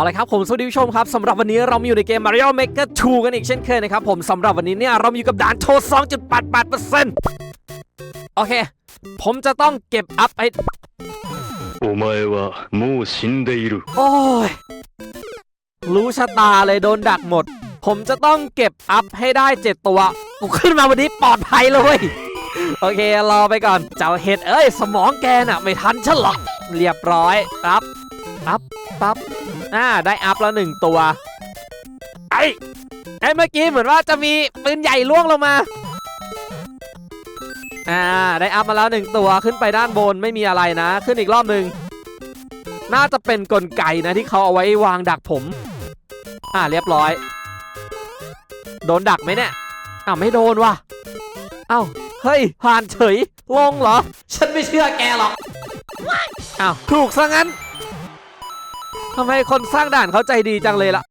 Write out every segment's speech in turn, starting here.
เอาละครับผมสวัสดีผู้ชมครับสำหรับวันนี้เรามาอยู่ในเกม Mario Maker 2 กันอีกเช่นเคยนะครับผมสำหรับวันนี้เนี่ยเรามาอยู่กับด่านโชว์2.88%โอเค ผมจะต้องเก็บอัพไอ้ お前はもう死んでいる。 โอ้ย รู้ชะตาเลยโดนดักหมด ผมจะต้องเก็บอัพให้ได้ 7 ตัว กูขึ้นมาวันนี้ปลอดภัยเลยเว้ยโอเค รอไปก่อน เจ้าเห็ดเอ้ย สมองแกน่ะ ไม่ทันฉันหรอก เรียบร้อยอัพอัพปั๊บ อ่าได้อัพแล้วหนึ่งตัว ไอ้ไอ้เมื่อกี้เหมือนว่าจะมีปืนใหญ่ล่วงลงมา อ่าได้อัพมาแล้วหนึ่งตัวขึ้นไปด้านบนไม่มีอะไรนะ ขึ้นอีกรอบหนึ่งน่าจะเป็นกลไกนะที่เขาเอาไว้วางดักผม อ่าเรียบร้อย โดนดักไหมเนี่ยอ้าวไม่โดนว่ะเอ้าเฮ้ยผ่านเฉยลงเหรอ ฉันไม่เชื่อแกหรอกอ้าวถูกซะงั้น ทำไมคนสร้างด่านเขาใจดีจังเลยล่ะ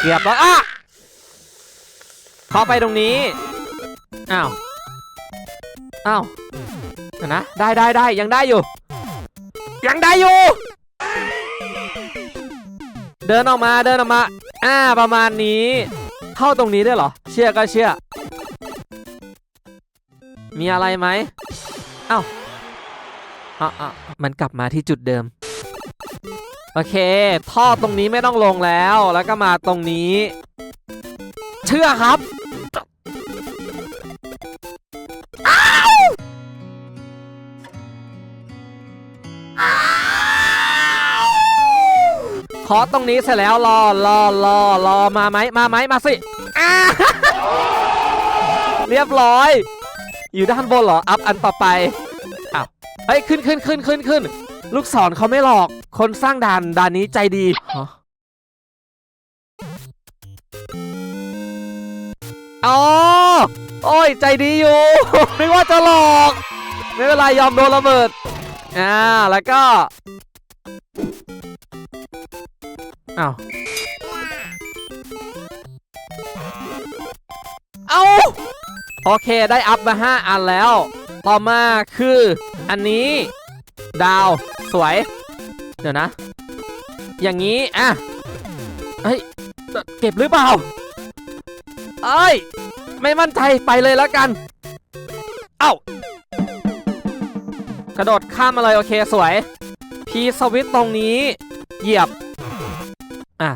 เกียบแล้วอะเข้าไปตรงนี้ อ้าว อ้าวนะ ได้ได้ได้ยังได้อยู่ ยังได้อยู่ เดินออกมาเดินออกมา อ่าประมาณนี้ เข้าตรงนี้ได้เหรอ เชื่อก็เชื่อ มีอะไรไหมอ้าเอ้าเอ้ามันกลับมาที่จุดเดิม โอเค ท่อตรงนี้ไม่ต้องลงแล้ว แล้วก็มาตรงนี้ เชื่อครับขอตรงนี้เสร็จแล้วรอรอรอรอมาไหมมาไหมมาสิเรียบร้อย อยู่ด้านบนเหรอ อัพอันต่อไป เฮ้ยขึ้นขึ้นขึ้นขึ้นขึ้น ลูกศรเขาไม่หลอก คนสร้างด่านด่านนี้ใจดีฮะอ๋อโอ้ยใจดีอยู่ไม่ว่าจะหลอก ไม่เป็นไรยอมโดนระเบิดอ่าแล้วก็อ้าวเอาโอเคได้อัพมา 5 อันแล้ว ต่อมาคืออันนี้ ดาวสวย เดี๋ยวนะ อย่างนี้ อะเฮ้ยเก็บหรือเปล่าเอ้ย ไม่มั่นใจไปเลยแล้วกัน เอ้ากระโดดข้ามมาเลยโอเคสวย พีสวิตตรงนี้ เหยียบ อะ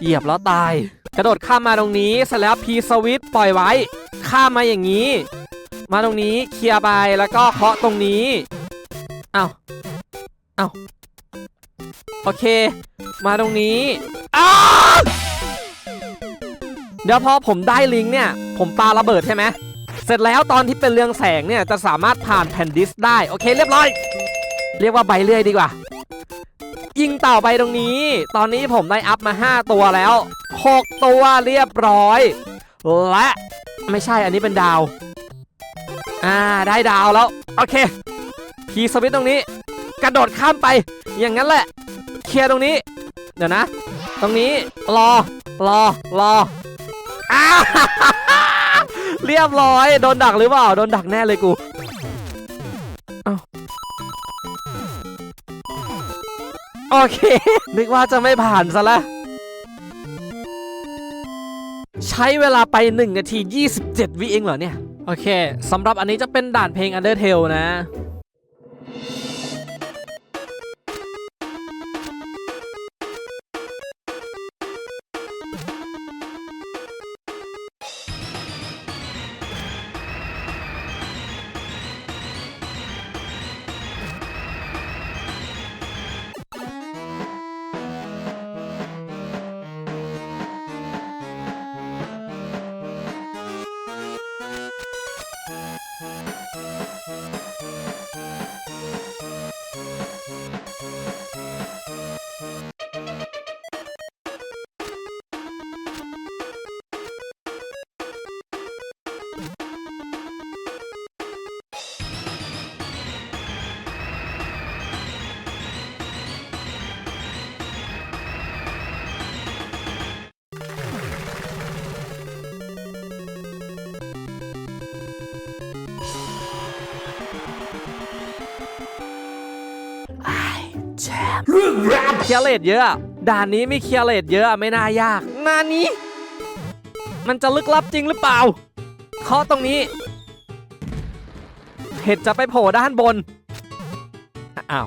เหยียบแล้วตาย กระโดดข้ามมาตรงนี้เสร็จแล้วพีสวิตปล่อยไว้ ข้ามมาอย่างนี้ มาตรงนี้เคลียร์ไปแล้วก็เคาะตรงนี้เอ้าเอ้าโอเค มาตรงนี้อ้าเดี๋ยวพอผมได้ลิงเนี่ย ผมปาระเบิดใช่ไหมเสร็จแล้วตอนที่เป็นเรืองแสงเนี่ยจะสามารถผ่านแผ่นดิสได้ โอเคเรียบร้อย เรียกว่าใบเลื่อยดีกว่า ยิงเต่าไปตรงนี้ ตอนนี้ผมได้อัพมา 5 ตัวแล้ว 6 ตัวเรียบร้อย และไม่ใช่อันนี้เป็นดาว อ่าได้ดาวแล้ว โอเค พีสวิตตรงนี้ กระโดดข้ามไป อย่างนั้นแหละ เคลียร์ตรงนี้ เดี๋ยวนะ ตรงนี้รอรอรออ้าเรียบร้อย โดนดักหรือเปล่า โดนดักแน่เลยกู โอเค นึกว่าจะไม่ผ่านซะละ ใช้เวลาไป 1 นาที 27 วิเองเหรอเนี่ย โอเคสำหรับอันนี้จะเป็นด่านเพลง Undertale นะ เคลียร์เลทเยอะ ด่านนี้มีเคลียร์เลทเยอะไม่น่ายากงานนี้ มันจะลึกลับจริงหรือเปล่าเคาะตรงนี้ เห็ดจะไปโผล่ด้านบน อ้าว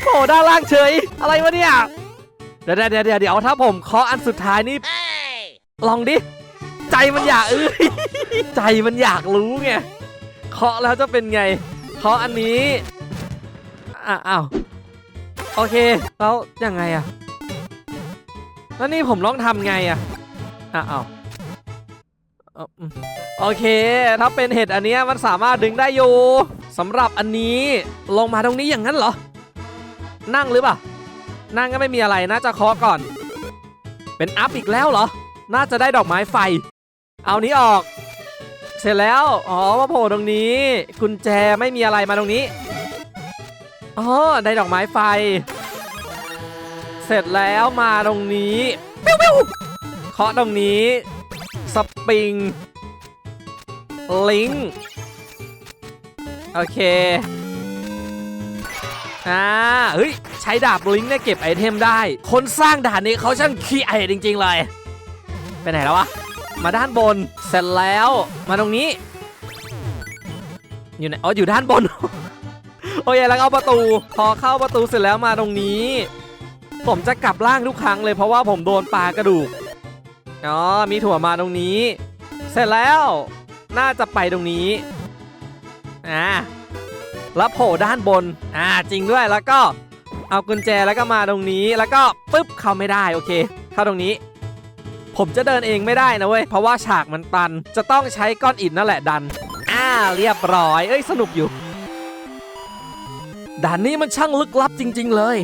โผล่ด้านล่างเฉย อะไรวะเนี่ย เดี๋ยวเดี๋ยวเดี๋ยวเดี๋ยวถ้าผมเคาะอันสุดท้ายนี่ ลองดิ ใจมันอยากเอ้ยใจมันอยากรู้ไงเคาะแล้วจะเป็นไงเคาะอันนี้อะอ้าว โอเค แล้วยังไงอะแล้วนี่ผมต้องทำไงอะอะอ้าวเอ่ออืมโอเค ถ้าเป็นเห็ดอันนี้มันสามารถดึงได้อยู่สำหรับอันนี้ลงมาตรงนี้อย่างนั้นเหรอ นั่งหรือเปล่า นั่งก็ไม่มีอะไรน่าจะเคาะก่อน เป็นอัพอีกแล้วเหรอ น่าจะได้ดอกไม้ไฟ เอานี้ออก เสร็จแล้ว อ๋อมาโผล่ตรงนี้ กุญแจไม่มีอะไรมาตรงนี้ อ๋อได้ดอกไม้ไฟ เสร็จแล้วมาตรงนี้ปิ้วปิ้วเคาะตรงนี้ สปริง ลิง โอเค อ่า เฮ้ย ใช้ดาบลิงก์เนี่ยเก็บไอเทมได้ คนสร้างด่านนี้เขาช่างขี้ไอจริง ๆ เลย ไปไหนแล้ววะ มาด้านบน เสร็จแล้ว มาตรงนี้ อยู่ไหน อ๋อ อยู่ด้านบน โอเคแล้วเอาประตู พอเข้าประตูเสร็จแล้วมาตรงนี้ ผมจะกลับล่างทุกครั้งเลยเพราะว่าผมโดนปลากระดูกอ๋อมีถั่วมาตรงนี้ เสร็จแล้ว น่าจะไปตรงนี้อ่าแล้วโผล่ด้านบนอ่าจริงด้วยแล้วก็เอากุญแจแล้วก็มาตรงนี้แล้วก็ปึ๊บเข้าไม่ได้โอเค เข้าตรงนี้ ผมจะเดินเองไม่ได้นะเว้ยเพราะว่าฉากมันตัน จะต้องใช้ก้อนอิฐนั่นแหละดัน อ่าเรียบร้อย เอ้ยสนุกอยู่ ด่านนี้มันช่างลึกลับจริง ๆ เลย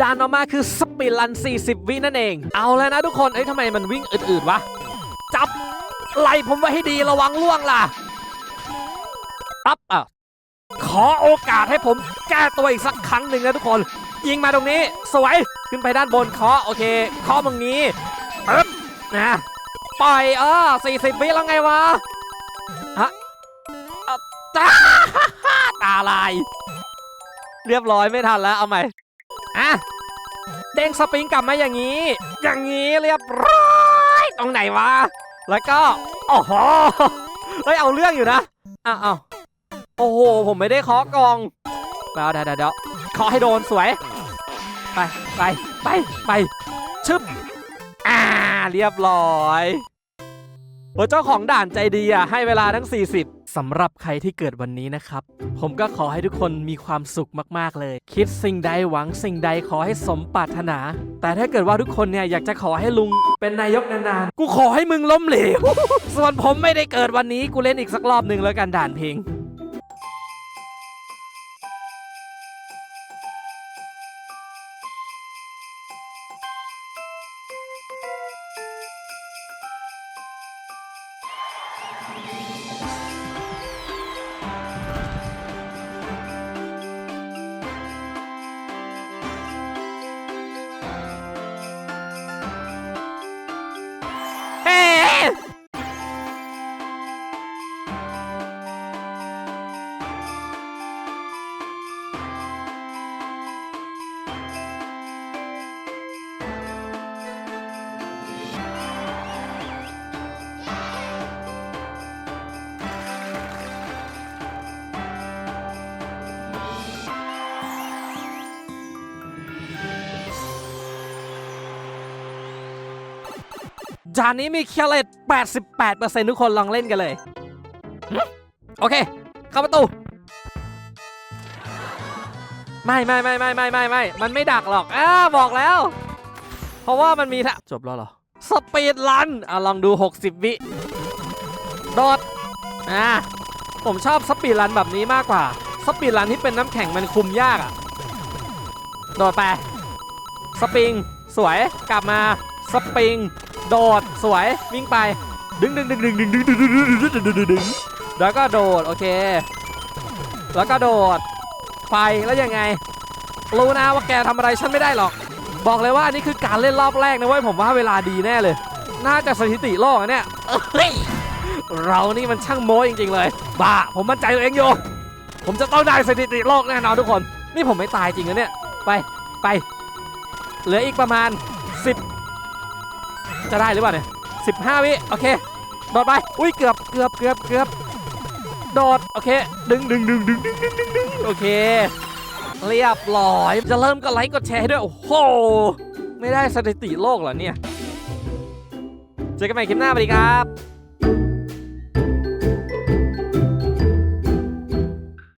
ด่านออกมาคือสปีดรัน 40 วินั่นเอง เอาแล้วนะทุกคน เอ้ยทำไมมันวิ่งอืดๆวะ จับไหลผมไว้ให้ดีระวังล่วงล่ะปั๊บอะขอโอกาสให้ผมแก้ตัวอีกสักครั้งหนึ่งนะทุกคน ยิงมาตรงนี้ สวย ขึ้นไปด้านบนเคาะโอเคเคาะตรงนี้ปึ๊บนะปล่อยเออ40 วิแล้วไงวะฮะตาตาลาย เรียบร้อยไม่ทันแล้วเอาใหม่อะเด้งสปริงกลับมาอย่างนี้ อย่างนี้เรียบร้อยตรงไหนวะแล้วก็โอ้โหเฮ้ยเอาเรื่องอยู่นะอ้าวอ้าวโอ้โหผมไม่ได้เคาะกองเดี๋ยวเดี๋ยวเดี๋ยวเคาะให้โดนสวยไปไปไปไปชึบอ่าเรียบร้อยโอ้เจ้าของด่านใจดีอะให้เวลาทั้ง 40 สำหรับใครที่เกิดวันนี้นะครับ ผมก็ขอให้ทุกคนมีความสุขมากๆเลย คิดสิ่งใดหวังสิ่งใดขอให้สมปรารถนา แต่ถ้าเกิดว่าทุกคนเนี่ยอยากจะขอให้ลุงเป็นนายกนานๆ กูขอให้มึงล้มเหลว ส่วนผมไม่ได้เกิดวันนี้กูเล่นอีกสักรอบหนึ่งแล้วกันด่านเพลง จานนี้มีเคเลต88%ทุกคนลองเล่นกันเลย โอเค เข้าประตู ไม่ไม่ไม่ไม่ไม่ไม่ไม่มันไม่ดักหรอกอ้าบอกแล้ว เพราะว่ามันมีทะจบแล้วเหรอ สปีดรันอะลองดู 60 วิ โดดอ่าผมชอบสปีดรันแบบนี้มากกว่า สปีดรันที่เป็นน้ำแข็งมันคุมยากอะ โดดไป สปริง สวย กลับมา สปริง โดด สวย วิ่งไป ดึงดึงดึงดึงดึงดึงดึงดึงดึงดึงดึงดึงแล้วก็โดด โอเค แล้วก็โดด ไป แล้วยังไง รู้นะว่าแกทำอะไรฉันไม่ได้หรอก บอกเลยว่าอันนี้คือการเล่นรอบแรกนะเว้ย ผมว่าเวลาดีแน่เลย น่าจะสถิติโลกอะเนี้ยเรานี่มันช่างโม้จริง ๆ เลย บ้า ผมมั่นใจตัวเองอยู่ ผมจะต้องได้สถิติโลกแน่นอนทุกคน นี่ผมไม่ตายจริงนะเนี่ย ไป ไป เหลืออีกประมาณ 10 จะได้หรือเปล่าเนี่ยสิบห้าวิโอเคโดดไปอุ้ยเกือบเกือบเกือบเกือบโดดโอเคดึงดึงดึงดึงดึงดึงดึงโอเคเรียบร้อยจะเริ่มก็ไลค์กดแชร์ด้วยโอ้โหไม่ได้สถิติโลกเหรอเนี่ยเจอกันใหม่คลิปหน้าสวัสดีครับ